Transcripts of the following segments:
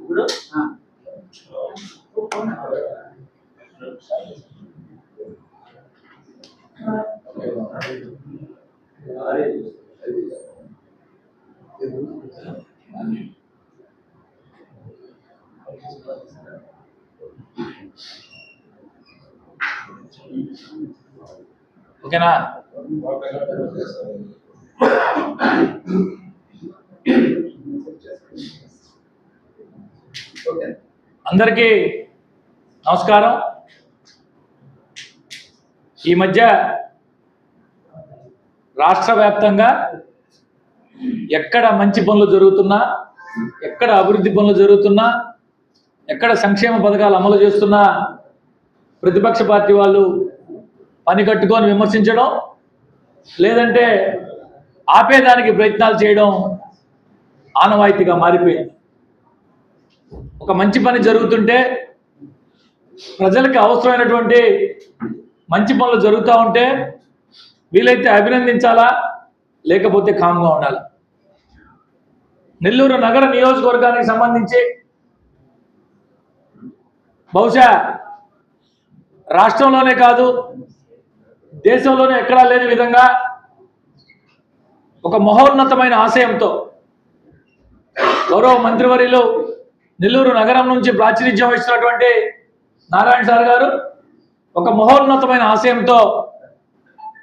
ఇప్పుడు? ఓకేనా? అందరికీ నమస్కారం. ఈ మధ్య రాష్ట్ర వ్యాప్తంగా ఎక్కడ మంచి పనులు జరుగుతున్నా ఎక్కడ అభివృద్ధి పనులు జరుగుతున్నా ఎక్కడ సంక్షేమ పథకాలు అమలు చేస్తున్నా ప్రతిపక్ష పార్టీ వాళ్ళు పని కట్టుకొని విమర్శించడం లేదంటే ఆపేదానికి ప్రయత్నాలు చేయడం ఆనవాయితీగా మారిపోయింది. ఒక మంచి పని జరుగుతుంటే ప్రజలకు అవసరమైనటువంటి మంచి పనులు జరుగుతూ ఉంటే వీలైతే అభినందించాలా? లేకపోతే కామ్గా ఉండాలి? నెల్లూరు నగర నియోజకవర్గానికి సంబంధించి బహుశా రాష్ట్రంలోనే కాదు దేశంలోనే ఎక్కడా లేని విధంగా ఒక మహోన్నతమైన ఆశయంతో గౌరవ మంత్రివర్యులు నెల్లూరు నగరం నుంచి ప్రాతినిధ్యం వహిస్తున్నటువంటి నారాయణ సార్ గారు ఒక మహోన్నతమైన ఆశయంతో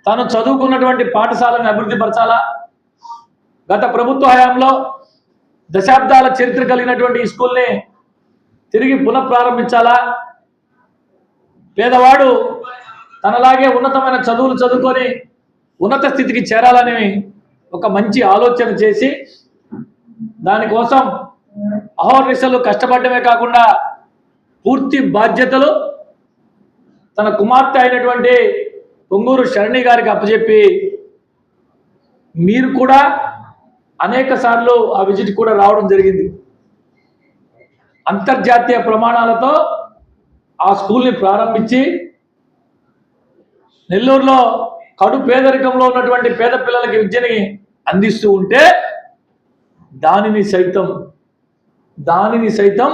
తాను చదువుకున్నటువంటి పాఠశాలను అభివృద్ధి పరచాలా? గత ప్రభుత్వ హయాంలో దశాబ్దాల చరిత్ర కలిగినటువంటి ఈ స్కూల్ని తిరిగి పునఃప్రారంభించాలా? పేదవాడు తనలాగే ఉన్నతమైన చదువులు చదువుకొని ఉన్నత స్థితికి చేరాలని ఒక మంచి ఆలోచన చేసి దానికోసం అహోర్నిశలు కష్టపడమే కాకుండా పూర్తి బాధ్యతలు తన కుమార్తె అయినటువంటి పొంగూరు శరణి గారికి అప్పచెప్పి మీరు కూడా అనేక సార్లు ఆ విజిట్ కూడా రావడం జరిగింది. అంతర్జాతీయ ప్రమాణాలతో ఆ స్కూల్ని ప్రారంభించి నెల్లూరులో కడు పేదరికంలో ఉన్నటువంటి పేద పిల్లలకి విద్యని అందిస్తూ ఉంటే దానిని సైతం దానిని సైతం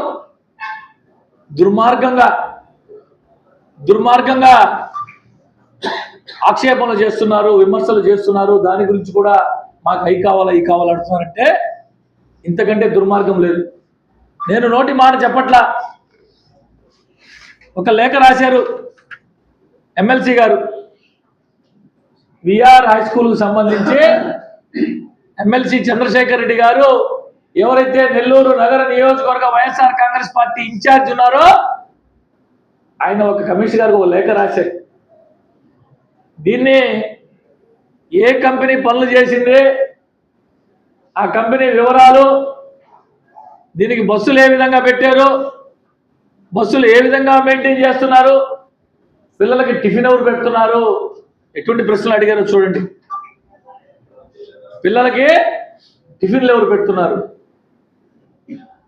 దుర్మార్గంగా దుర్మార్గంగా ఆక్షేపణలు చేస్తున్నారు విమర్శలు చేస్తున్నారు. దాని గురించి కూడా మాకు అయి కావాలా ఈ కావాలా అడుగుతున్నారంటే ఇంతకంటే దుర్మార్గం లేదు. నేను నోటి మాట చెప్పట్లా? ఒక లేఖ రాశారు ఎమ్మెల్సీ గారు. విఆర్ హై స్కూల్కి సంబంధించి ఎమ్మెల్సీ చంద్రశేఖర్ రెడ్డి గారు ఎవరైతే నెల్లూరు నగర నియోజకవర్గ వైఎస్ఆర్ కాంగ్రెస్ పార్టీ ఇన్ఛార్జ్ ఉన్నారో ఆయన ఒక కమిషనర్ గారికి ఒక లేఖ రాశారు. దీన్ని ఏ కంపెనీ పనులు చేసింది ఆ కంపెనీ వివరాలు దీనికి బస్సులు ఏ విధంగా పెట్టారు బస్సులు ఏ విధంగా మెయింటైన్ చేస్తున్నారు పిల్లలకి టిఫిన్ ఎవరు పెడుతున్నారు ఎటువంటి ప్రశ్నలు అడిగారో చూడండి. పిల్లలకి టిఫిన్లు ఎవరు పెడుతున్నారు?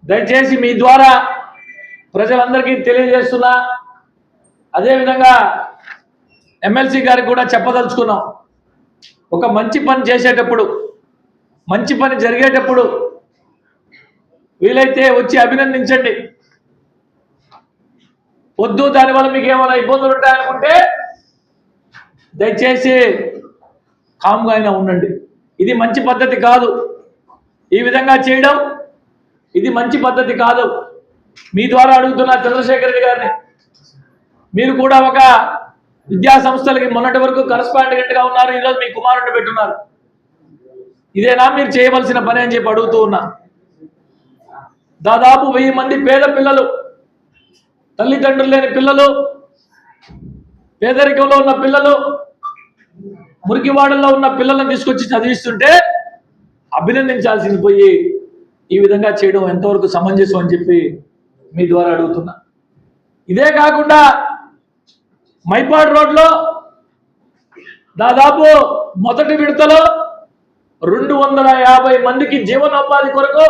దయచేసి మీ ద్వారా ప్రజలందరికీ తెలియజేస్తున్నా. అదేవిధంగా ఎమ్మెల్సీ గారికి కూడా చెప్పదలుచుకున్నాం. ఒక మంచి పని చేసేటప్పుడు మంచి పని జరిగేటప్పుడు వీలైతే వచ్చి అభినందించండి. వద్దు దానివల్ల మీకు ఏమైనా ఇబ్బందులు ఉంటాయనుకుంటే దయచేసి కామ్గా అయినా ఉండండి. ఇది మంచి పద్ధతి కాదు. ఈ విధంగా చేయడం ఇది మంచి పద్ధతి కాదు. మీ ద్వారా అడుగుతున్న చంద్రశేఖర్ రెడ్డి గారిని. మీరు కూడా ఒక విద్యా సంస్థలకి మొన్నటి వరకు కరస్పాండెంట్గా ఉన్నారు. ఈరోజు మీ కుమారుడిని పెట్టున్నారు. ఇదేనా? మీరు చేయవలసిన పని అని చెప్పి అడుగుతూ ఉన్నా. దాదాపు వెయ్యి మంది పేద పిల్లలు తల్లిదండ్రులు లేని పిల్లలు పేదరికంలో ఉన్న పిల్లలు మురికివాడల్లో ఉన్న పిల్లలను తీసుకొచ్చి చదివిస్తుంటే అభినందించాల్సింది పోయి ఈ విధంగా చేయడం ఎంతవరకు సమంజసం అని చెప్పి మీ ద్వారా అడుగుతున్నా. ఇదే కాకుండా మైపాడ్ రోడ్లో దాదాపు మొదటి విడతలో రెండు వందల యాభై మందికి జీవనోపాధి కొరకు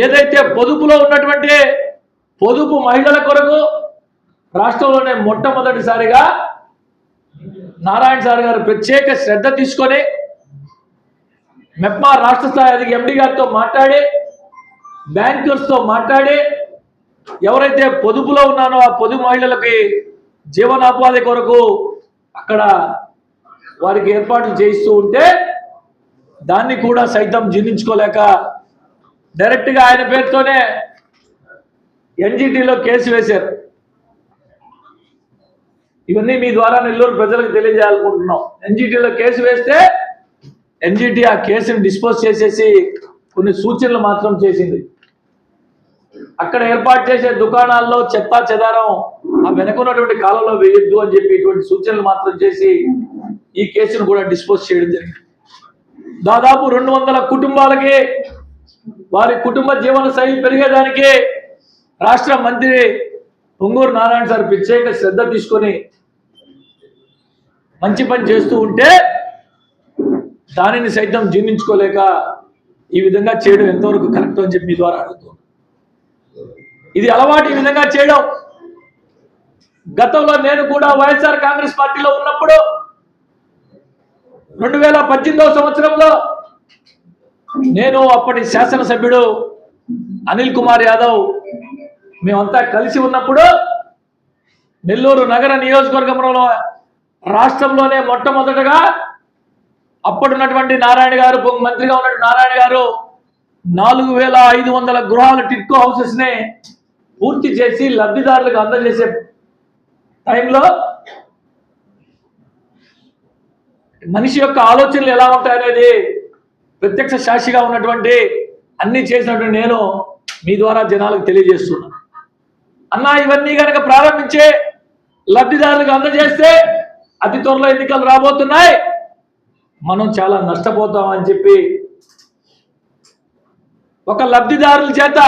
ఏదైతే పొదుపులో ఉన్నటువంటి పొదుపు మహిళల కొరకు రాష్ట్రంలోనే మొట్టమొదటిసారిగా నారాయణ సార్ గారు ప్రత్యేక శ్రద్ధ తీసుకొని మెప్మా రాష్ట్ర స్థాయి ఎండి గారితో మాట్లాడి బ్యాంకర్స్తో మాట్లాడి ఎవరైతే పొదుపులో ఉన్నానో ఆ పొదుపు మహిళలకి జీవనోపాధి కొరకు అక్కడ వారికి ఏర్పాట్లు చేయిస్తూ ఉంటే దాన్ని కూడా సైతం జీర్ణించుకోలేక డైరెక్ట్గా ఆయన పేరుతోనే ఎన్జిటీలో కేసు వేశారు. ఇవన్నీ మీ ద్వారా నెల్లూరు ప్రజలకు తెలియజేయాలనుకుంటున్నాం. ఎన్జిటిలో కేసు వేస్తే ఎన్జిటి ఆ కేసుని డిస్పోజ్ చేసేసి కొన్ని సూచనలు మాత్రం చేసింది. అక్కడ ఏర్పాటు చేసే దుకాణాల్లో చెత్త చెదారం ఆ వెనుకున్నటువంటి కాలంలో వేయొద్దు అని చెప్పి ఇటువంటి సూచనలు మాత్రం చేసి ఈ కేసును కూడా డిస్పోజ్ చేయడం జరిగింది. దాదాపు రెండు వందల కుటుంబాలకి వారి కుటుంబ జీవన శైలి పెరిగేదానికి రాష్ట్ర మంత్రి పొంగూరు నారాయణ సార్ ప్రత్యేక శ్రద్ధ తీసుకొని మంచి పని చేస్తూ ఉంటే దానిని సైతం జీర్ణించుకోలేక ఈ విధంగా చేయడం ఎంతవరకు కరెక్ట్ అని చెప్పి మీ ద్వారా అడుగుతున్నాను ఇది అలవాటు ఈ విధంగా చేయడం. గతంలో నేను కూడా వైఎస్ఆర్ కాంగ్రెస్ పార్టీలో ఉన్నప్పుడు రెండు వేల పద్దెనిమిదవ సంవత్సరంలో నేను అప్పటి శాసనసభ్యుడు అనిల్ కుమార్ యాదవ్ మేమంతా కలిసి ఉన్నప్పుడు నెల్లూరు నగర నియోజకవర్గంలో రాష్ట్రంలోనే మొట్టమొదటగా అప్పుడున్నటువంటి నారాయణ గారు మంత్రిగా ఉన్నటువంటి నారాయణ గారు నాలుగు వేల ఐదు వందల గృహాల టిట్కో హౌసెస్ని పూర్తి చేసి లబ్ధిదారులకు అందజేసే టైంలో మనిషి యొక్క ఆలోచనలు ఎలా ఉంటాయనేది ప్రత్యక్ష సాక్షిగా ఉన్నటువంటి అన్ని చేసినటువంటి నేను మీ ద్వారా జనాలకు తెలియజేస్తున్నాను. అన్నా ఇవన్నీ కనుక ప్రారంభించే లబ్ధిదారులకు అందజేస్తే అతి త్వరలో ఎన్నికలు రాబోతున్నాయి. మనం చాలా నష్టపోతాం అని చెప్పి ఒక లబ్ధిదారుల చేత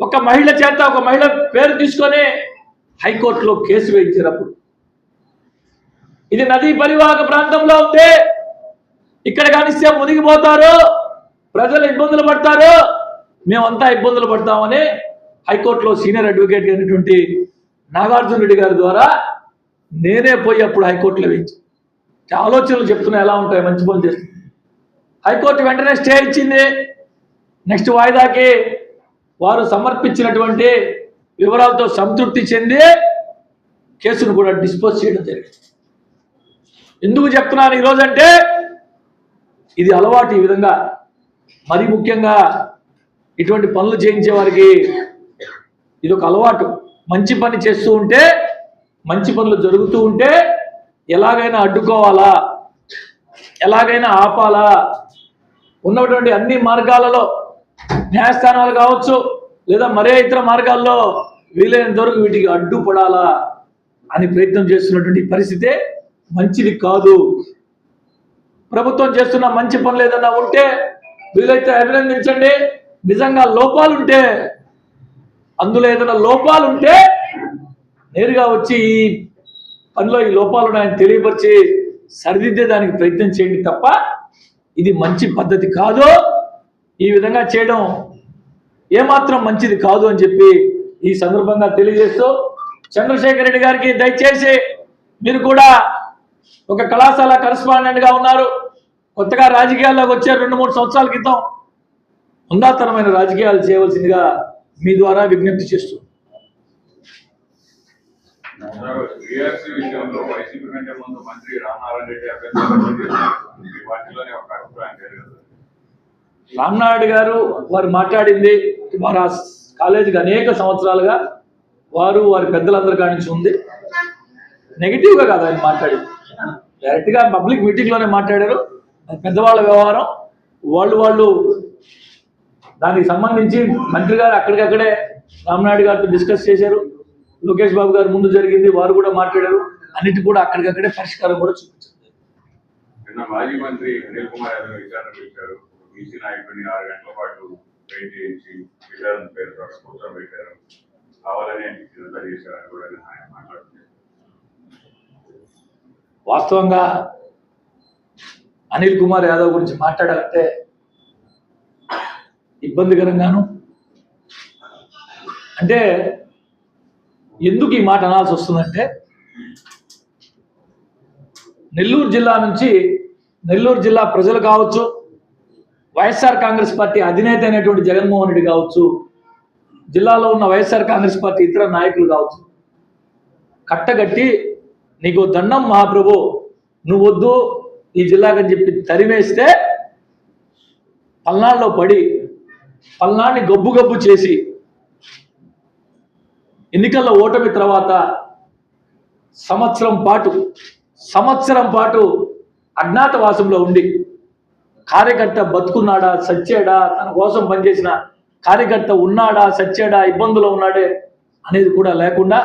ఒక మహిళ చేత ఒక మహిళ పేరు తీసుకొని హైకోర్టులో కేసు వేయించినప్పుడు. ఇది నదీ పరివాహక ప్రాంతంలో ఉంటే ఇక్కడ కానిస్తే మునిగిపోతారు ప్రజలు ఇబ్బందులు పడతారు మేమంతా ఇబ్బందులు పడతామని హైకోర్టులో సీనియర్ అడ్వకేట్ అయినటువంటి నాగార్జున రెడ్డి గారి ద్వారా నేనే పోయి అప్పుడు హైకోర్టులో వేయించి. ఆలోచనలు చెప్తున్నా ఎలా ఉంటాయి మంచి పనులు చేస్తుంది హైకోర్టు వెంటనే స్టే ఇచ్చింది. నెక్స్ట్ వాయిదాకి వారు సమర్పించినటువంటి వివరాలతో సంతృప్తి చెంది కేసును కూడా డిస్పోజ్ చేయడం జరిగింది. ఎందుకు చెప్తున్నాను ఈరోజు అంటే ఇది అలవాటు ఈ విధంగా. మరి ముఖ్యంగా ఇటువంటి పనులు చేయించే వారికి ఇది ఒక అలవాటు. మంచి పని చేస్తూ ఉంటే మంచి పనులు జరుగుతూ ఉంటే ఎలాగైనా అడ్డుకోవాలా? ఎలాగైనా ఆపాలా? ఉన్నటువంటి అన్ని మార్గాలలో న్యాయస్థానాలు కావచ్చు లేదా మరే ఇతర మార్గాల్లో వీలైనంత వరకు వీటికి అడ్డుపడాలా అని ప్రయత్నం చేస్తున్నటువంటి పరిస్థితే మంచిది కాదు. ప్రభుత్వం చేస్తున్న మంచి పనులు ఏదన్నా ఉంటే వీలైతే అభినందించండి. నిజంగా లోపాలు ఉంటే అందులో ఏదైనా లోపాలు ఉంటే నేరుగా వచ్చి ఈ పనిలో ఈ లోపాలు ఉన్నాయని తెలియపరిచి సరిదిద్దే దానికి ప్రయత్నం చేయండి తప్ప ఇది మంచి పద్ధతి కాదు. ఈ విధంగా చేయడం ఏమాత్రం మంచిది కాదు అని చెప్పి ఈ సందర్భంగా తెలియజేస్తూ చంద్రశేఖర్ రెడ్డి గారికి దయచేసి మీరు కూడా ఒక కళాశాల కరస్పాండెంట్గా ఉన్నారు. కొత్తగా రాజకీయాల్లోకి వచ్చారు రెండు మూడు సంవత్సరాల క్రితం. ఉందాతరమైన రాజకీయాలు చేయవలసిందిగా మీ ద్వారా విజ్ఞప్తి చేస్తూ బీఆర్సీ విషయంలో వైసీపీ కంటే ముందు మంత్రి రామనారాయణ రెడ్డి అభ్యర్థి పార్టీలోనే ఒక అభిప్రాయం జరిగింది. రామ్నాయుడు గారు వారు మాట్లాడింది వారు ఆ కాలేజీకి అనేక సంవత్సరాలుగా వారు వారి పెద్దలందరి కాడి నుంచి ఉంది. నెగిటివ్గా కాదు ఆయన మాట్లాడింది. డైరెక్ట్గా పబ్లిక్ మీటింగ్లోనే మాట్లాడారు. అది పెద్దవాళ్ళ వ్యవహారం. వాళ్ళు వాళ్ళు దానికి సంబంధించి మంత్రి గారు అక్కడికక్కడే రామ్నాయుడు గారితో డిస్కస్ చేశారు. లోకేష్ బాబు గారు ముందు జరిగింది వారు కూడా మాట్లాడారు. అన్నిటి కూడా అక్కడికక్కడే పరిష్కారం కూడా చూపించారు మాజీ మంత్రి అనిల్ కుమార్ యాదవ్ విచారణ పిలిచారు బీసీ నాయకుడిని ఆరు గంటల పాటు వెయిట్ చేయించి విచారణ పేరు కూర్చో పెట్టారు. కావాలని చేశారని కూడా ఆయన మాట్లాడుతున్నారు. వాస్తవంగా అనిల్ కుమార్ యాదవ్ గురించి మాట్లాడాలంటే ఇబ్బందికరంగాను అంటే ఎందుకు ఈ మాట అనాల్సి వస్తుందంటే నెల్లూరు జిల్లా నుంచి నెల్లూరు జిల్లా ప్రజలు కావచ్చు వైఎస్ఆర్ కాంగ్రెస్ పార్టీ అధినేత అయినటువంటి జగన్మోహన్ రెడ్డి కావచ్చు జిల్లాలో ఉన్న వైఎస్ఆర్ కాంగ్రెస్ పార్టీ ఇతర నాయకులు కావచ్చు కట్టగట్టి నీకు దండం మహాప్రభు నువ్వు వద్దు ఈ జిల్లాకని చెప్పి తరిమేస్తే పల్నాడులో పడి పల్నాడిని గబ్బు గబ్బు చేసి ఎన్నికల్లో ఓటమి తర్వాత సంవత్సరం పాటు సంవత్సరం పాటు అజ్ఞాతవాసంలో ఉండి కార్యకర్త బతుకున్నాడా సచ్చాడా తన కోసం పనిచేసిన కార్యకర్త ఉన్నాడా సచ్చాడా ఇబ్బందులో ఉన్నాడే అనేది కూడా లేకుండా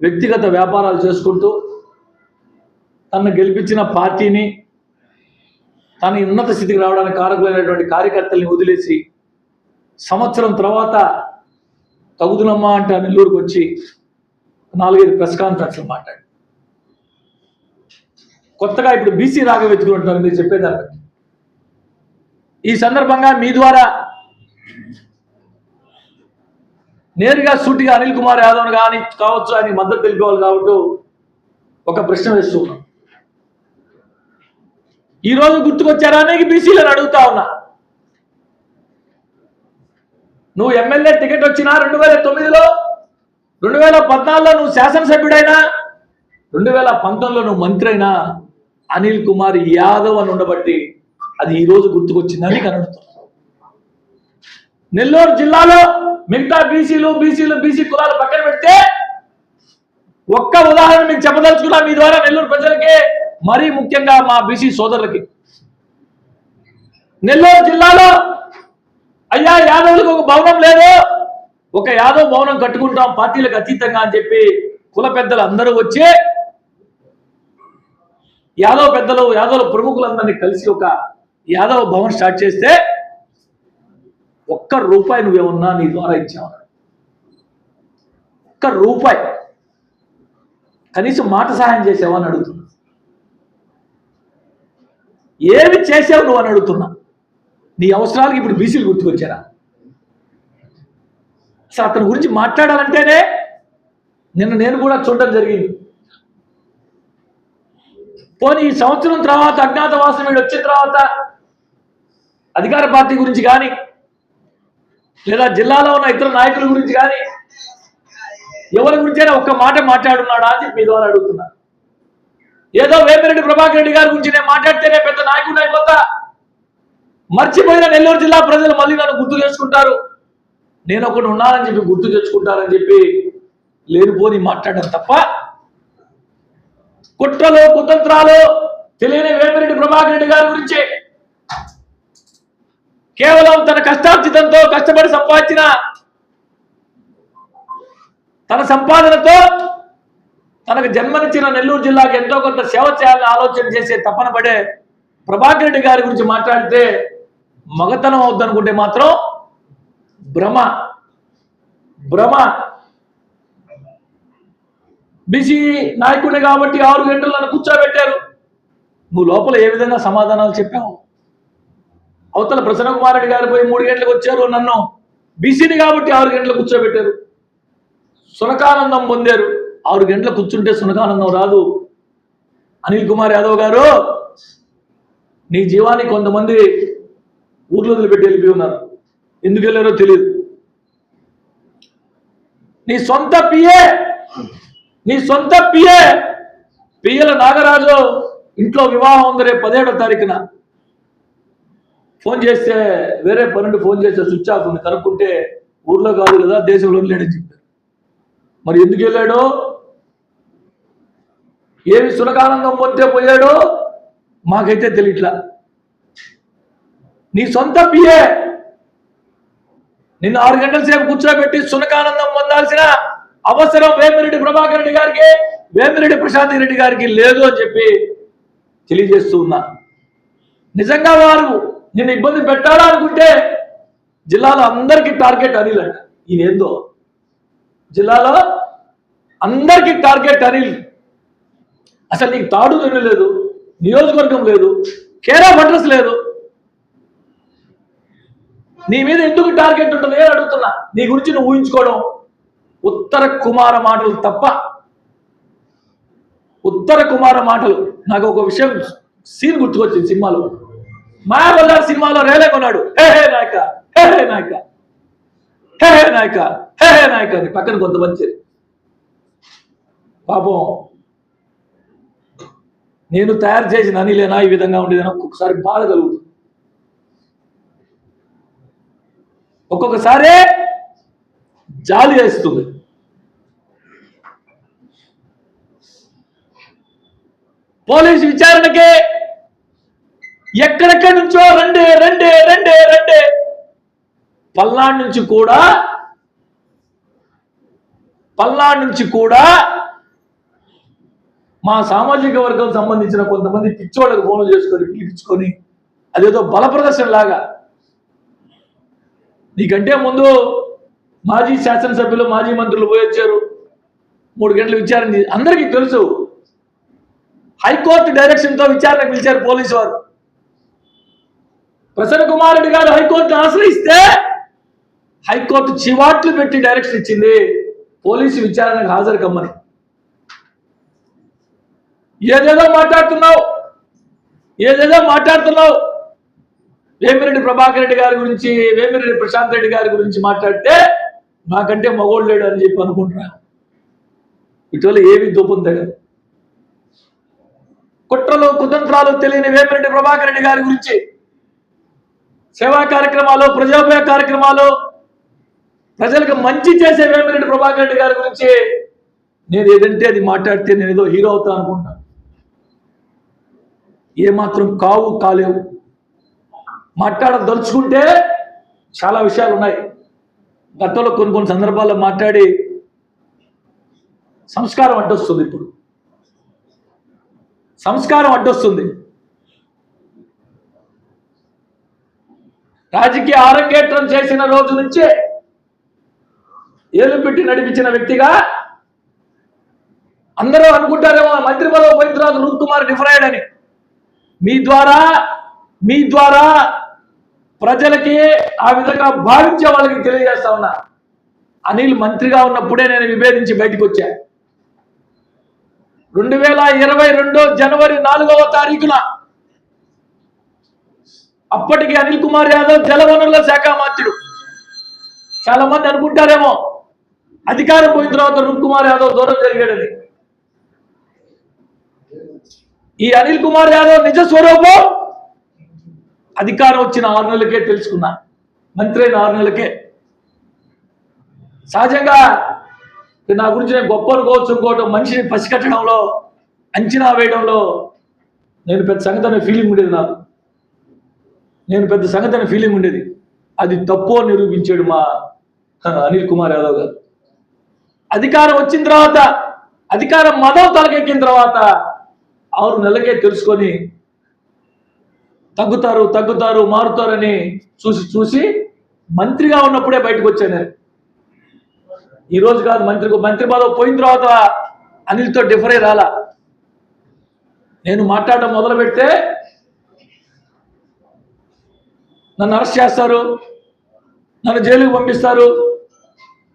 వ్యక్తిగత వ్యాపారాలు చేసుకుంటూ తను గెలిపించిన పార్టీని తన ఉన్నత స్థితికి రావడానికి కారకులైనటువంటి కార్యకర్తల్ని వదిలేసి సంవత్సరం తర్వాత తగుదునమ్మా అంటే నెల్లూరుకు వచ్చి నాలుగైదు ప్రెస్ కాన్ఫరెన్స్లు మాట్లాడి. కొత్తగా ఇప్పుడు బీసీ రాగవెత్తుకుంటున్నారు మీరు చెప్పేదాన్ని ఈ సందర్భంగా మీ ద్వారా నేరుగా సూటిగా అనిల్ కుమార్ యాదవ్ కానీ కావచ్చు అని మద్దతు తెలిపేవాళ్ళు కాబట్టి ఒక ప్రశ్న వేస్తున్నాం ఈ రోజు గుర్తుకొచ్చారా? అనేది బీసీలను అడుగుతా ఉన్నా. నువ్వు ఎమ్మెల్యే టికెట్ వచ్చినా రెండు వేల తొమ్మిదిలో రెండు వేల పద్నాలుగులో నువ్వు శాసనసభ్యుడైనా రెండు వేల పంతొమ్మిదిలో నువ్వు మంత్రి అయినా అనిల్ కుమార్ యాదవ్ అని ఉండబట్టి అది ఈ రోజు గుర్తుకొచ్చిందని కనడుతుంది నెల్లూరు జిల్లాలో మిగతా బీసీలు బీసీలు బీసీ కులాలు పక్కన పెడితే ఒక్క ఉదాహరణ మీకు చెప్పదలుచుకున్నా మీ ద్వారా నెల్లూరు ప్రజలకి మరీ ముఖ్యంగా మా బీసీ సోదరులకి. నెల్లూరు జిల్లాలో అయ్యా యాదవులకు ఒక భవనం లేదు. ఒక యాదవ్ భవనం కట్టుకుంటాం పార్టీలకు అతీతంగా అని చెప్పి కుల పెద్దలు అందరూ వచ్చి యాదవ్ పెద్దలు యాదవ్ ప్రముఖులందరినీ కలిసి ఒక యాదవ్ భవన్ స్టార్ట్ చేస్తే ఒక్క రూపాయి నువ్వేమన్నా నీ ద్వారా ఇచ్చావు. ఒక్క రూపాయి. కనీసం మాట సహాయం చేసావని అడుగుతున్నా. ఏమి చేసావు నువ్వు అని అడుగుతున్నా. నీ అవసరాలకు ఇప్పుడు బీసీలు గుర్తుకొచ్చారా? అసలు అతని గురించి మాట్లాడాలంటేనే నిన్న నేను కూడా చూడడం జరిగింది. పోనీ ఈ సంవత్సరం తర్వాత అజ్ఞాతవాసం వీడు వచ్చిన తర్వాత అధికార పార్టీ గురించి కానీ లేదా జిల్లాలో ఉన్న ఇతర నాయకుల గురించి కానీ ఎవరి గురించైనా ఒక్క మాట మాట్లాడున్నాడా అని మీ ద్వారా అడుగుతున్నా. ఏదో వేమిరెడ్డి ప్రభాకర్ రెడ్డి గారి గురించి నేను మాట్లాడితేనే పెద్ద నాయకుడు అయిపోతా. మర్చిపోయిన నెల్లూరు జిల్లా ప్రజలు మళ్ళీ నన్ను గుర్తు చేసుకుంటారు. నేను ఒకటి ఉన్నానని చెప్పి గుర్తు తెచ్చుకుంటారని చెప్పి లేనిపోని మాట్లాడడం తప్ప కుట్రలు కుతంత్రాలు తెలియని వేమిరెడ్డి ప్రభాకర్ రెడ్డి గారి గురించి. కేవలం తన కష్టార్జితంతో కష్టపడి సంపాదించిన తన సంపాదనతో తనకు జన్మనిచ్చిన నెల్లూరు జిల్లాకు ఎంతో కొంత సేవ చేయాలని ఆలోచన చేసే తప్పన పడే ప్రభాకర్ రెడ్డి గారి గురించి మాట్లాడితే మగతనం అవుద్దనుకుంటే మాత్రం భ్రమ. భ్రమ. బీసీ నాయకుడే కాబట్టి ఆరు గంటలు నన్ను కూర్చోబెట్టారు. నువ్వు లోపల ఏ విధంగా సమాధానాలు చెప్పావు? అవతల ప్రసన్న కుమార్ రెడ్డి గారు పోయి మూడు గంటలకు వచ్చారు నన్ను. బీసీని కాబట్టి ఆరు గంటలు కూర్చోబెట్టారు. సునకానందం పొందారు. ఆరు గంటలు కూర్చుంటే సునకానందం రాదు. అనిల్ కుమార్ యాదవ్ గారు నీ జీవాన్ని కొంతమంది ఊర్లో వదిలిపెట్టి వెళ్ళిపోయి ఉన్నారు. ఎందుకు వెళ్ళారో తెలియదు. నీ సొంత పిఏ నీ సొంత పిఏ. పియ్యల నాగరాజు ఇంట్లో వివాహం ఉంది రేపు పదిహేడో తారీఖున. ఫోన్ చేస్తే వేరే పన్నెండు ఫోన్ చేస్తే స్విచ్ ఆఫ్ ఉంది. కనుక్కుంటే ఊర్లో కాదు కదా దేశంలో లేడని చెప్పారు. మరి ఎందుకు వెళ్ళాడో? ఏమి సునకానందం పొందే పోయాడో? మాకైతే తెలియట్లా. నీ సొంత పిఏ. నిన్ను ఆరు గంటల సేపు కూర్చోబెట్టి సునకానందం పొందాల్సిన అవసరం వేమిరెడ్డి ప్రభాకర్ రెడ్డి గారికి వేమిరెడ్డి ప్రశాంత్ రెడ్డి గారికి లేదు అని చెప్పి తెలియజేస్తూ ఉన్నా. నిజంగా వారు నిన్ను ఇబ్బంది పెట్టాలనుకుంటే జిల్లాలో అందరికీ టార్గెట్ అనిల్ అంట. ఈయనేందో? జిల్లాలో అందరికీ టార్గెట్ అనిల్. అసలు నీకు తాడు లేదు నియోజకవర్గం లేదు కేరా అడ్రస్ లేదు. నీ మీద ఎందుకు టార్గెట్ ఉంటుంది? అని అడుగుతున్నా. నీ గురించి నువ్వు ఊహించుకోవడం. ఉత్తర కుమార మాటలు తప్ప. ఉత్తర కుమార మాటలు. నాకు ఒక విషయం సీన్ గుర్తుకొచ్చింది సినిమాలో. మాయాబజార్ సినిమాలో రేలే కొన్నాడు. హే హే నాయక. హే హే నాయక. హే హే నాయక. హే హే నాయక అని పక్కన కొంతమంది చేరి. పాపం నేను తయారు చేసిన అనిలేనా ఈ విధంగా ఉండేదని ఒక్కొక్కసారి బాధ కలుగుతుంది. ఒక్కొక్కసారి జాలి వేస్తుంది. పోలీసు విచారణకి ఎక్కడెక్కడి నుంచో రెండే రెండే రెండే రెండే. పల్నాడు నుంచి కూడా పల్నాడు నుంచి కూడా మా సామాజిక వర్గం సంబంధించిన కొంతమంది పిచ్చోళ్ళకి ఫోన్లు చేసుకొని పిలిపించుకొని అదేదో బల ప్రదర్శన లాగా నీకంటే ముందు మాజీ శాసనసభ్యులు మాజీ మంత్రులు పోయి వచ్చారు. మూడు గంటలు విచారణ అందరికీ తెలుసు. హైకోర్టు డైరెక్షన్తో విచారణకు పిలిచారు పోలీసు వారు. ప్రసన్న కుమార్ రెడ్డి గారు హైకోర్టు ఆశ్రయిస్తే హైకోర్టు చివాట్లు పెట్టి డైరెక్షన్ ఇచ్చింది. పోలీసు విచారణకు హాజరు కమ్మని. ఏదేదో మాట్లాడుతున్నావు. ఏదేదో మాట్లాడుతున్నావు. వేమిరెడ్డి ప్రభాకర్ రెడ్డి గారి గురించి వేమిరెడ్డి ప్రశాంత్ రెడ్డి గారి గురించి మాట్లాడితే నాకంటే మగోడు లేడు అని చెప్పి అనుకుంటున్నాను ఇటీవల ఏమి దూపం తగదు. కుట్రలు కుతంత్రాలు తెలియని వేమిరెడ్డి ప్రభాకర్ రెడ్డి గారి గురించి సేవా కార్యక్రమాలు ప్రజాపయ కార్యక్రమాలు ప్రజలకు మంచి చేసే వేమిరెడ్డి ప్రభాకర్ రెడ్డి గారి గురించి నేను ఏదంటే అది మాట్లాడితే నేను ఏదో హీరో అవుతా అనుకుంటాను ఏమాత్రం కావు కాలేవు. మాట్లాడదలుచుకుంటే చాలా విషయాలు ఉన్నాయి గతంలో కొన్ని కొన్ని సందర్భాల్లో మాట్లాడి సంస్కారం అడ్డొస్తుంది ఇప్పుడు. సంస్కారం అడ్డొస్తుంది. రాజకీయ ఆరంగేట్రం చేసిన రోజు నుంచే ఏలు పెట్టి నడిపించిన వ్యక్తిగా అందరూ అనుకుంటారేమో మంత్రి పదవి పోయిన తర్వాత రూప్ కుమార్ డిఫరైడ్ అని. మీ ద్వారా మీ ద్వారా ప్రజలకి ఆ విధంగా భావించే వాళ్ళకి తెలియజేస్తా ఉన్నా. అనిల్ మంత్రిగా ఉన్నప్పుడే నేను విభేదించి బయటకు వచ్చా. రెండు వేల ఇరవై రెండు జనవరి నాలుగవ తారీఖున అప్పటికి అనిల్ కుమార్ యాదవ్ జలవనరుల శాఖ మంత్రుడు. చాలా మంది అనుకుంటారేమో అధికారం పోయిన తర్వాత రూప్ కుమార్ యాదవ్ దూరం జరిగాడని. ఈ అనిల్ కుమార్ యాదవ్ నిజ స్వరూపం అధికారం వచ్చిన ఆరు నెలలకే తెలుసుకున్నా. మంత్రి అయిన ఆరు నెలలకే. సహజంగా నా గురించి నేను గొప్ప అనుకోవచ్చు ఇంకోటి మనిషిని పసికట్టడంలో అంచనా వేయడంలో నేను పెద్ద సంగతి అనే ఫీలింగ్ ఉండేది నాకు. నేను పెద్ద సంగతి అనే ఫీలింగ్ ఉండేది. అది తప్పు నిరూపించాడు మా అనిల్ కుమార్ యాదవ్ గారు. అధికారం వచ్చిన తర్వాత అధికారం మదం తలకెక్కిన తర్వాత ఆరు నెలలకే తెలుసుకొని తగ్గుతారు తగ్గుతారు మారుతారని చూసి చూసి మంత్రిగా ఉన్నప్పుడే బయటకు వచ్చాను. నేను ఈ రోజు కాదు మంత్రి మంత్రి పదవి పోయిన తర్వాత అనిల్తో డిఫర్ అయి రాలా. నేను మాట్లాడడం మొదలు పెడితే నన్ను అరెస్ట్ చేస్తారు నన్ను జైలుకు పంపిస్తారు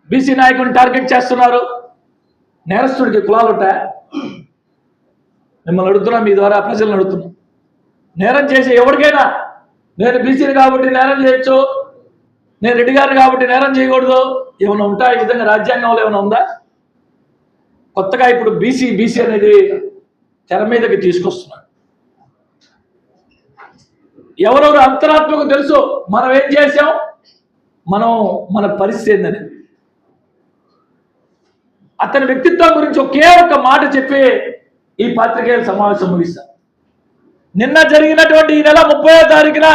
బీసీ నాయకుడిని టార్గెట్ చేస్తున్నారు. నేరస్తుడికి కులాలు మిమ్మల్ని అడుగుతున్నా మీ ద్వారా ప్రజలను అడుగుతున్నా. నేరం చేసే ఎవరికైనా నేను బీసీని కాబట్టి నేరం చేయొచ్చు. నేను రెడ్డి గారిని కాబట్టి నేరం చేయకూడదు. ఏమైనా ఉంటా ఈ విధంగా రాజ్యాంగంలో ఏమైనా ఉందా? కొత్తగా ఇప్పుడు బీసీ బీసీ అనేది తెర మీదకి తీసుకొస్తున్నాడు ఎవరెవరు అంతరాత్మకు తెలుసు మనం ఏం చేసాం మనం మన పరిస్థితి ఏందని అతని వ్యక్తిత్వం గురించి ఒకే ఒక మాట చెప్పి ఈ పాత్రికేయుల సమావేశం ముగిస్తా. నిన్న జరిగినటువంటి ఈ నెల ముప్పై తారీఖున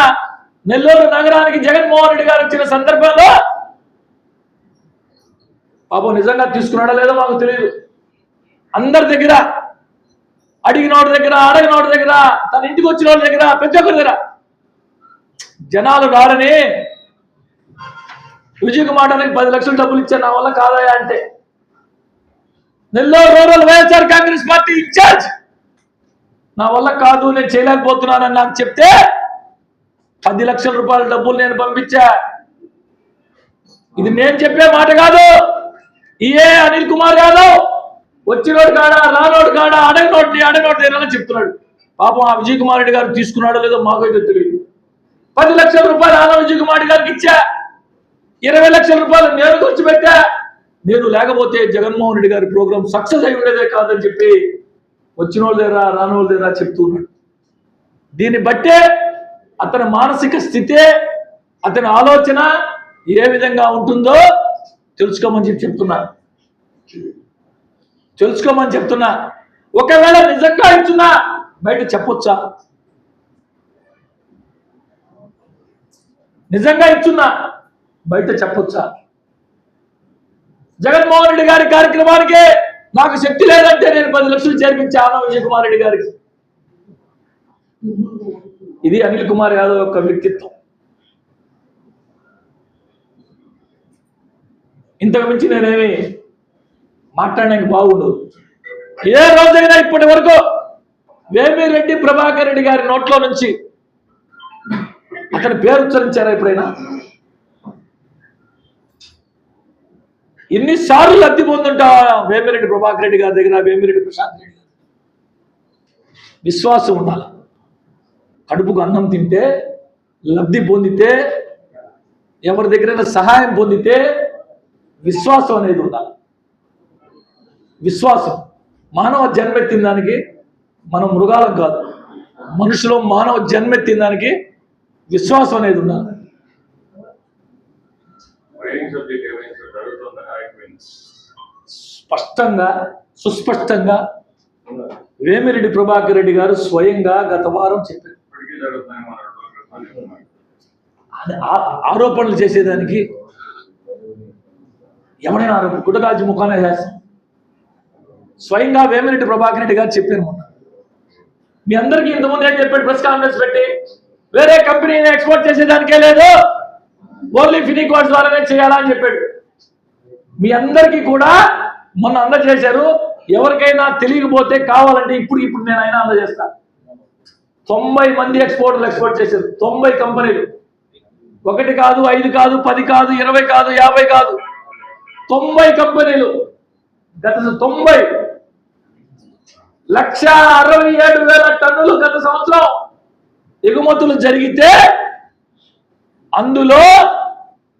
నెల్లూరు నగరానికి జగన్మోహన్ రెడ్డి గారు వచ్చిన సందర్భంలో పాపం నిజంగా తీసుకున్నాడో లేదో మాకు తెలియదు. అందరి దగ్గర అడిగినోడి దగ్గర అడగినోడి దగ్గర తన ఇంటికి వచ్చిన వాళ్ళ దగ్గర ప్రతి ఒక్కరి దగ్గర జనాలు రారని విజయ్ కుమార్ గారికి పది లక్షలు డబ్బులు ఇచ్చాను నా వల్ల కాదయా అంటే. Nellore rural YSR Congress party in charge నా వల్ల కాదు నేను చేయలేకపోతున్నానని నాకు చెప్తే పది లక్షల రూపాయల డబ్బులు నేను పంపించా. ఇది నేను చెప్పే మాట కాదు. ఇయే అనిల్ కుమార్ యాదవ్ వచ్చినోడు కాడా రానోడు కాడా అడగనోడిని అడగనోడి దగ్గర చెప్తున్నాడు. పాపం ఆ విజయ్ కుమార్ రెడ్డి గారు తీసుకున్నాడో లేదో మాకైతే తెలియదు. పది లక్షల రూపాయలు ఆనంద విజయ్ కుమార్ గారికి ఇచ్చా. ఇరవై లక్షల రూపాయలు నేను ఖర్చు పెట్టా. నేను లేకపోతే జగన్మోహన్ రెడ్డి గారి ప్రోగ్రాం సక్సెస్ అయి ఉండేదే కాదని చెప్పి వచ్చిన వాళ్ళు లేరా రాని వాళ్ళు లేరా చెప్తున్నాడు దీన్ని బట్టే అతని మానసిక స్థితే అతని ఆలోచన ఏ విధంగా ఉంటుందో తెలుసుకోమని చెప్పి చెప్తున్నా. తెలుసుకోమని చెప్తున్నా. ఒకవేళ నిజంగా ఇచ్చున్నా బయట చెప్పొచ్చా? నిజంగా ఇచ్చున్నా బయట చెప్పొచ్చా? జగన్మోహన్ రెడ్డి గారి కార్యక్రమానికి నాకు శక్తి లేదంటే నేను పది లక్షలు చేర్పించాను ఆనంద విజయ్ కుమార్ రెడ్డి గారికి. ఇది అనిల్ కుమార్ యాదవ్ యొక్క వ్యక్తిత్వం. ఇంతకు మించి నేనేమి మాట్లాడడానికి బాగుండదు. ఏ రోజైనా ఇప్పటి వరకు వేమిరెడ్డి ప్రభాకర్ రెడ్డి గారి నోట్లో నుంచి అతని పేరు ఉచ్చరించారా ఎప్పుడైనా? ఎన్నిసార్లు లబ్ధి పొందుంటా వేమిరెడ్డి ప్రభాకర్ రెడ్డి గారి దగ్గర వేమిరెడ్డి ప్రశాంత్ రెడ్డి గారు విశ్వాసం ఉండాలి. కడుపుకు అన్నం తింటే లబ్ధి పొందితే ఎవరి దగ్గరైనా సహాయం పొందితే విశ్వాసం అనేది ఉండాలి. విశ్వాసం. మానవ జన్మెత్తిన దానికి మనం మృగాలకు కాదు. మనుషులో మానవ జన్మెత్తిన దానికి విశ్వాసం అనేది ఉండాలి మైనింగ్ సబ్జెక్ట్ ఏమైనా జరుగుతుందా అయిపోయింది స్పష్టంగా సుస్పష్టంగా వేమిరెడ్డి ప్రభాకర్ రెడ్డి గారు స్వయంగా గత వారం చెప్పారు. ఆరోపణలు చేసేదానికి ఎవరైనా ఆరోపణ గుడ్డగాజు ముఖానే చేస్తాం స్వయంగా వేమిరెడ్డి ప్రభాకర్ రెడ్డి గారు చెప్పారు మొన్న. మీ అందరికీ ఇంతకుముందు ఏం చెప్పాడు? ప్రెస్ కాన్ఫరెన్స్ పెట్టి వేరే కంపెనీని ఎక్స్పోర్ట్ చేసేదానికే లేదు. ఓన్లీ ఫినికోడ్స్ ద్వారానే చేయాలా అని చెప్పాడు. మీ అందరికీ కూడా మొన్న అందజేశారు ఎవరికైనా తెలియకపోతే కావాలంటే ఇప్పుడు ఇప్పుడు నేను అయినా అందజేస్తాను తొంభై మంది ఎక్స్పోర్టర్లు ఎక్స్పోర్ట్ చేశారు తొంభై కంపెనీలు. ఒకటి కాదు ఐదు కాదు పది కాదు ఇరవై కాదు యాభై కాదు. తొంభై కంపెనీలు. గత తొంభై. లక్ష అరవై ఏడు వేల టన్నులు గత సంవత్సరం ఎగుమతులు జరిగితే అందులో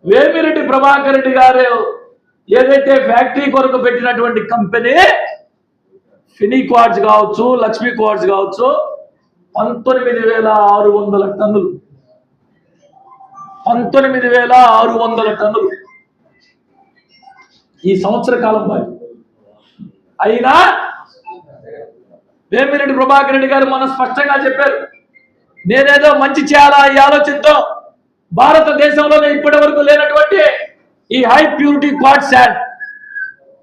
వేమిరెడ్డి ప్రభాకర్ రెడ్డి గారు ఏదైతే ఫ్యాక్టరీ కొరకు పెట్టినటువంటి కంపెనీ ఫినీ క్వార్డ్స్ కావచ్చు లక్ష్మీ క్వార్డ్స్ కావచ్చు పంతొమ్మిది వేల ఆరు వందల టన్నులు. పంతొమ్మిది వేల ఆరు వందల టన్నులు. ఈ సంవత్సర కాలం పాటు. అయినా వేమిరెడ్డి ప్రభాకర్ రెడ్డి గారు మన స్పష్టంగా చెప్పారు. నేనేదో మంచి చేయాలా ఈ ఆలోచనతో భారతదేశంలోనే ఇప్పటి వరకు లేనటువంటి ఈ హై ప్యూరిటీ క్వాడ్ శాండ్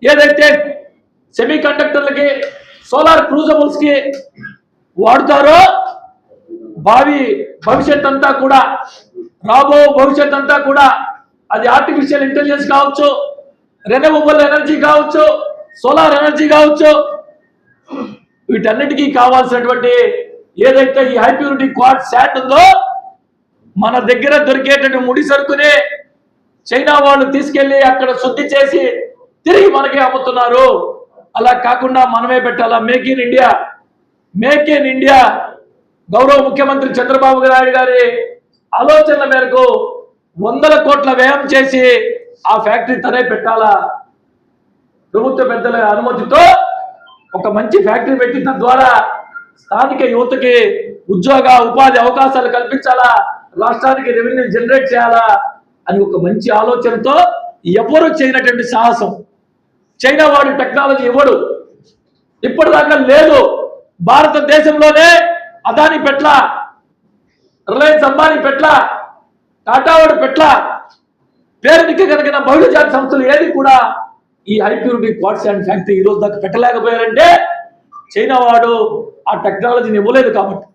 ఏదైతే సెమీ కండక్టర్లకి సోలార్ క్రూజబుల్స్కి వాడుతారో భావి భవిష్యత్ అంతా కూడా రాబో భవిష్యత్ అంతా కూడా అది ఆర్టిఫిషియల్ ఇంటెలిజెన్స్ కావచ్చు రెన్యూవబుల్ ఎనర్జీ కావచ్చు సోలార్ ఎనర్జీ కావచ్చు వీటన్నిటికీ కావాల్సినటువంటి ఏదైతే ఈ హై ప్యూరిటీ క్వాడ్ శాండ్ ఉందో మన దగ్గర దొరికేటటువంటి ముడి సరుకునే చైనా వాళ్ళు తీసుకెళ్ళి అక్కడ శుద్ధి చేసి తిరిగి మనకే అమ్ముతున్నారు. అలా కాకుండా మనమే పెట్టాలా? Make in India. Make in India. గౌరవ ముఖ్యమంత్రి చంద్రబాబు నాయుడు గారి ఆలోచనల మేరకు వందల కోట్ల వ్యయం చేసి ఆ ఫ్యాక్టరీ తనే పెట్టాలా? ప్రభుత్వ పెద్దల అనుమతితో ఒక మంచి ఫ్యాక్టరీ పెట్టి తద్వారా స్థానిక యువతకి ఉద్యోగ ఉపాధి అవకాశాలు కల్పించాలా? రాష్ట్రానికి రెవెన్యూ జనరేట్ చేయాలా? అని ఒక మంచి ఆలోచనతో ఎవరు చేయనటువంటి సాహసం? చైనా వాడు టెక్నాలజీ ఇవ్వడు ఇప్పటిదాకా లేదు. భారతదేశంలోనే అదాని పెట్ల రిలయన్స్ అంబానీ పెట్ల టాటా వాడు పెట్ల పేరునికి కలిగిన బహుళజాతి సంస్థలు ఏది కూడా ఈ హైప్యూరిటీ ప్యూరిటీ అండ్ ఫ్యాక్టరీ ఈరోజు రోజు దాకా పెట్టలేకపోయారంటే చైనా వాడు ఆ టెక్నాలజీని ఇవ్వలేదు కాబట్టి.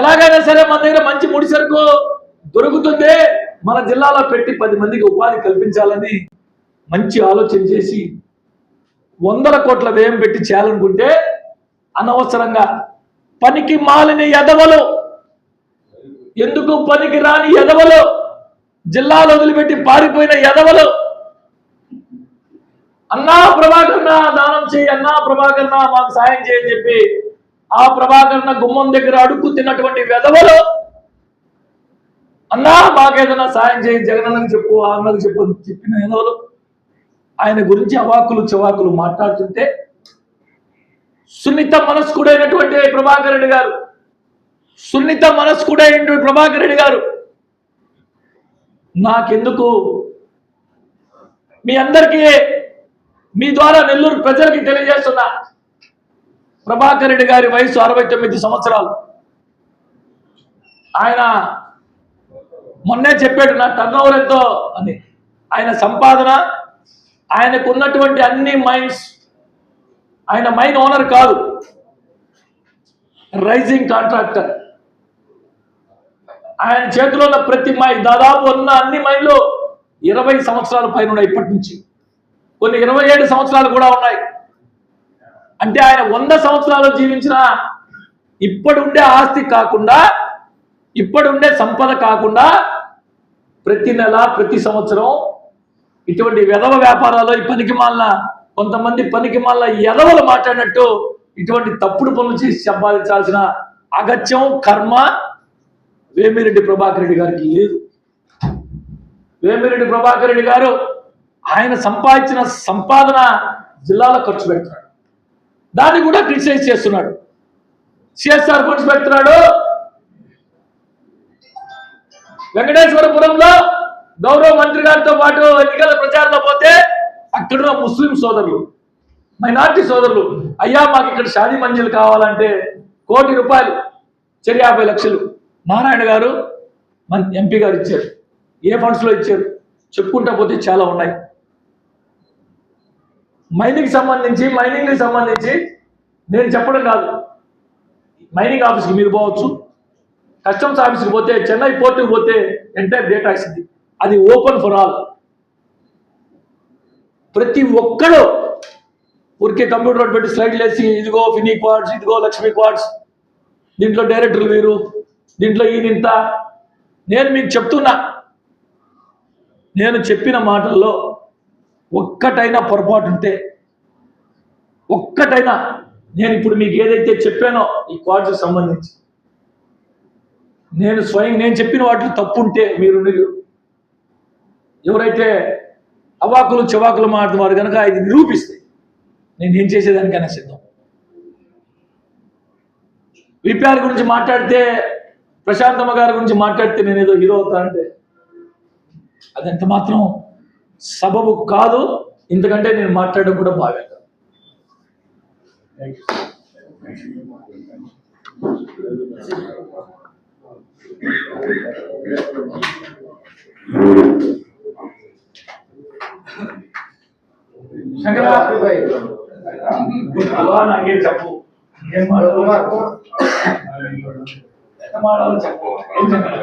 ఎలాగైనా సరే మన దగ్గర మంచి ముడి సరుకు దొరుకుతుంది. మన జిల్లాలో పెట్టి పది మందికి ఉపాధి కల్పించాలని మంచి ఆలోచన చేసి వందల కోట్ల వ్యయం పెట్టి చేయాలనుకుంటే అనవసరంగా పనికి మాలిన ఎదవలు. ఎందుకు పనికి రాని ఎదవలు? జిల్లాలు వదిలిపెట్టి పారిపోయిన ఎదవలు. అన్నా ప్రభాకరణ దానం చేయి అన్నా ప్రభాకరణ మాకు సాయం చేయని చెప్పి ఆ ప్రభాకరణ గుమ్మం దగ్గర అడుక్కు తిన్నటువంటి వెదవలు అన్నా మాకేదైనా సాయం చేయి జగనన్నకి చెప్పు ఆమెకు చెప్పు చెప్పిన ఏదో ఆయన గురించి అవాకులు చవాకులు మాట్లాడుతుంటే సున్నిత మనస్కుడైనటువంటి ప్రభాకర్ రెడ్డి గారు సున్నిత మనస్కుడైనటువంటి ప్రభాకర్ రెడ్డి గారు నాకెందుకు? మీ అందరికీ మీ ద్వారా నెల్లూరు ప్రజలకి తెలియజేస్తున్నా ప్రభాకర్ రెడ్డి గారి వయసు అరవై తొమ్మిది సంవత్సరాలు. ఆయన మొన్నే చెప్పాడు నా టర్న్ ఓవర్ ఎంతో అని. ఆయన సంపాదన ఆయనకు ఉన్నటువంటి అన్ని మైండ్స్ ఆయన మైన్ ఓనర్ కాదు రైజింగ్ కాంట్రాక్టర్. ఆయన చేతిలో ఉన్న ప్రతి మైన్ దాదాపు ఉన్న అన్ని మైన్లు ఇరవై సంవత్సరాల పైన ఉన్నాయి ఇప్పటి నుంచి. కొన్ని ఇరవై ఏడు సంవత్సరాలు కూడా ఉన్నాయి. అంటే ఆయన వంద సంవత్సరాలు జీవించిన ఇప్పటి ఉండే ఆస్తి కాకుండా ఇప్పుడుండే సంపద కాకుండా ప్రతి నెల ప్రతి సంవత్సరం ఇటువంటి వెధవ వ్యాపారాలు ఈ పనికి మాలిన కొంతమంది పనికి మాలిన ఎదవలు మాట్లాడినట్టు ఇటువంటి తప్పుడు పనులు చేసి సంపాదించాల్సిన అగత్యం కర్మ వేమిరెడ్డి ప్రభాకర్ రెడ్డి గారికి లేదు. వేమిరెడ్డి ప్రభాకర్ రెడ్డి గారు ఆయన సంపాదించిన సంపాదన జిల్లాలో ఖర్చు పెడుతున్నాడు. దాన్ని కూడా క్రిటిసైజ్ చేస్తున్నాడు. సిఎస్ఆర్ ఫండ్స్ పెడుతున్నాడు. వెంకటేశ్వరపురంలో గౌరవ మంత్రి గారితో పాటు ఎన్నికల ప్రచారంలో పోతే అక్కడున్న ముస్లిం సోదరులు మైనార్టీ సోదరులు అయ్యా మాకు ఇక్కడ షాదీ మంజిల్ కావాలంటే కోటి రూపాయలు చెరి యాభై లక్షలు. నారాయణ గారు మన ఎంపీ గారు ఇచ్చారు. ఏ ఫండ్స్లో ఇచ్చారు? చెప్పుకుంటా పోతే చాలా ఉన్నాయి. మైనింగ్ సంబంధించి మైనింగ్కి సంబంధించి నేను చెప్పడం కాదు. మైనింగ్ ఆఫీస్కి మీరు పోవచ్చు. కస్టమ్స్ ఆఫీస్కి పోతే చెన్నై పోర్టుకు పోతే ఎంటైర్ డేటా ఇస్తుంది. అది ఓపెన్ ఫర్ ఆల్. ప్రతి ఒక్కడు ఊరికే కంప్యూటర్ పెట్టి స్లైడ్లు వేసి ఇదిగో ఫినీ క్వాడ్స్ ఇదిగో లక్ష్మీ క్వాడ్స్ దీంట్లో డైరెక్టర్లు వీరు దీంట్లో ఈయన నేను మీకు చెప్తున్నా నేను చెప్పిన మాటల్లో ఒక్కటైనా పొరపాటు ఉంటే ఒక్కటైనా నేను ఇప్పుడు మీకు ఏదైతే చెప్పానో ఈ క్వాడ్స్కి సంబంధించి నేను స్వయం నేను చెప్పిన వాటిలో తప్పు ఉంటే మీరు ఎవరైతే అవాకులు చెవాకులు మాట్లాడుతున్నారు కనుక ఇది నిరూపిస్తే నేను ఏం చేసేదానికైనా సిద్ధం. విపిఆర్ గురించి మాట్లాడితే ప్రశాంతమ్మ గారి గురించి మాట్లాడితే నేను ఏదో హీరో అవుతానంటే అదంత మాత్రం సబబు కాదు. ఇంతకంటే నేను మాట్లాడడం కూడా బాగా Thank you. నాకేం చెప్పు ఏం మాట్లాడాలో ఎంత మాట్లాడాలో చెప్పు ఏం చెప్పాలి